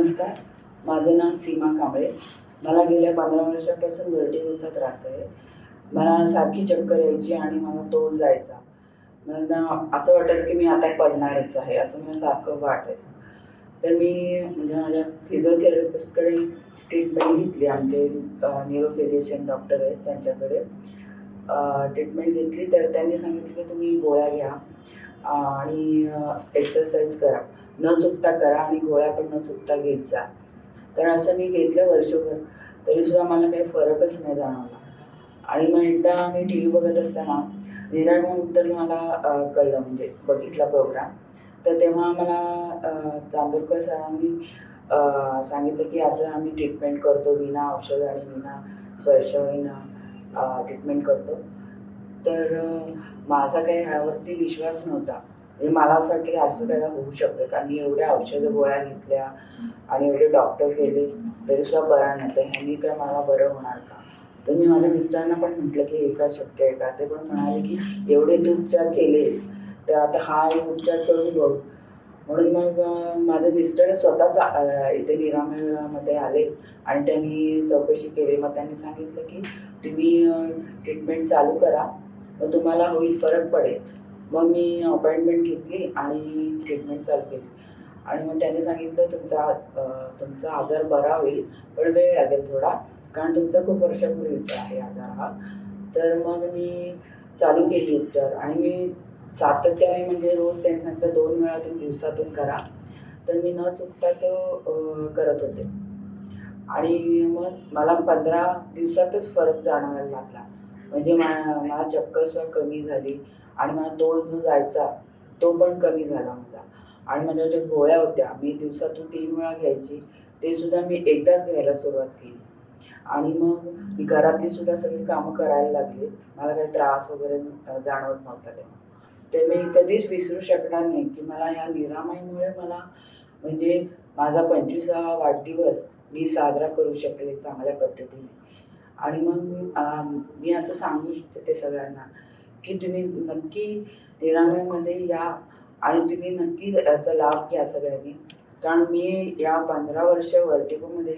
नमस्कार. माझं नाव सीमा कांबळे. मला गेल्या पंधरा वर्षापासून व्हर्टिगोचा त्रास आहे. मला सारखी चक्कर यायची आणि मला तोल जायचा. मला असं वाटायचं की मी आता पडणारच आहे असं मला सारखं वाटायचं. तर मी म्हणजे माझ्या फिजिओथेरपिस्टकडे ट्रीटमेंट घेतली. आमचे न्यूरोफिजिशियन डॉक्टर आहेत त्यांच्याकडे. ट्रीटमेंट घेतली. तर त्यांनी सांगितलं की तुम्ही गोळ्या घ्या आणि एक्सरसाइज करा. न चुकता करा आणि गोळ्या पण न चुकता घेत जा. तर असं मी घेतलं वर्षभर. तरीसुद्धा मला काही फरकच नाही जाणवला. आणि मग एकदा मी टी व्ही बघत असताना निरागमनबद्दल मला कळलं म्हणजे बघितला प्रोग्राम तर तेव्हा मला चांदूरकर सरांनी सांगितलं की असं आम्ही ट्रीटमेंट करतो विना औषध आणि विना स्पर्श विना ट्रीटमेंट करतो. तर माझा काही ह्यावरती विश्वास नव्हता. म्हणजे मला असं वाटतं की असं काय होऊ शकतं कारण मी एवढ्या औषधं गोळ्या घेतल्या आणि एवढे डॉक्टर गेले तरीसुद्धा बरा नाही तर ह्यांनी काय मला बरं होणार का? तर मी माझ्या मिस्टरांना पण म्हटलं की हे का शक्य आहे का? ते पण म्हणाले की एवढे तू उपचार केलेस तर आता हा एक उपचार करून बघ. म्हणून मग माझे मिस्टर स्वतःच इथे निरामयमध्ये आले आणि त्यांनी चौकशी केली. मग त्यांनी सांगितलं की तुम्ही ट्रीटमेंट चालू करा. मग तुम्हाला होईल फरक पडेल. मग मी अपॉइंटमेंट घेतली आणि ट्रीटमेंट चालू केली. आणि मग त्याने सांगितलं तुमचा तुमचा आजार बरा होईल पण वेळ लागेल थोडा कारण तुमचा खूप वर्षापूर्वीचा आहे आजार हा. तर मग मी चालू केली उपचार आणि मी सातत्याने म्हणजे रोज त्यांनी सांगितलं दोन वेळा तुम्ही दिवसातून करा. तर मी न चुकता तो करत होते. आणि मग मला पंधरा दिवसातच फरक जाणवायला लागला. म्हणजे मा मला चक्कर कमी झाली. आणि मला तो जो जायचा तो पण कमी झाला माझा. आणि माझ्या ज्या गोळ्या होत्या मी दिवसातून तीन वेळा घ्यायची ते सुद्धा मी एकदाच घ्यायला सुरुवात केली. आणि मग मी घरातली सुद्धा सगळी कामं करायला लागली. मला काही त्रास वगैरे जाणवत नव्हता तेव्हा. ते मी कधीच विसरू शकणार नाही की मला ह्या निरामाईमुळे मला म्हणजे माझा पंचवीसावा वाढदिवस मी साजरा करू शकले चांगल्या पद्धतीने. आणि मग मी मी असं सांगू इच्छिते सगळ्यांना की तुम्ही नक्की निरामयमध्ये या आणि तुम्ही नक्की याचा लाभ घ्या सगळ्यांनी. कारण मी या पंधरा वर्ष वर्टिकोमध्ये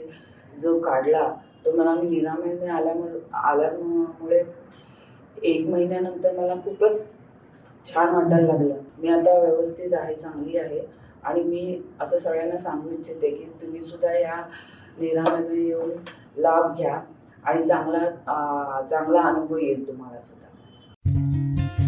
जो काढला तो मला मी निरामयने आल्यामुळे आल्यामुळे एक महिन्यानंतर मला खूपच छान वाटायला लागलं. मी आता व्यवस्थित आहे चांगली आहे आणि मी असं सगळ्यांना सांगू इच्छिते की तुम्ही सुद्धा या निरामयाने येऊन लाभ घ्या आणि चांगला चांगला अनुभव येईल तुम्हाला सुद्धा.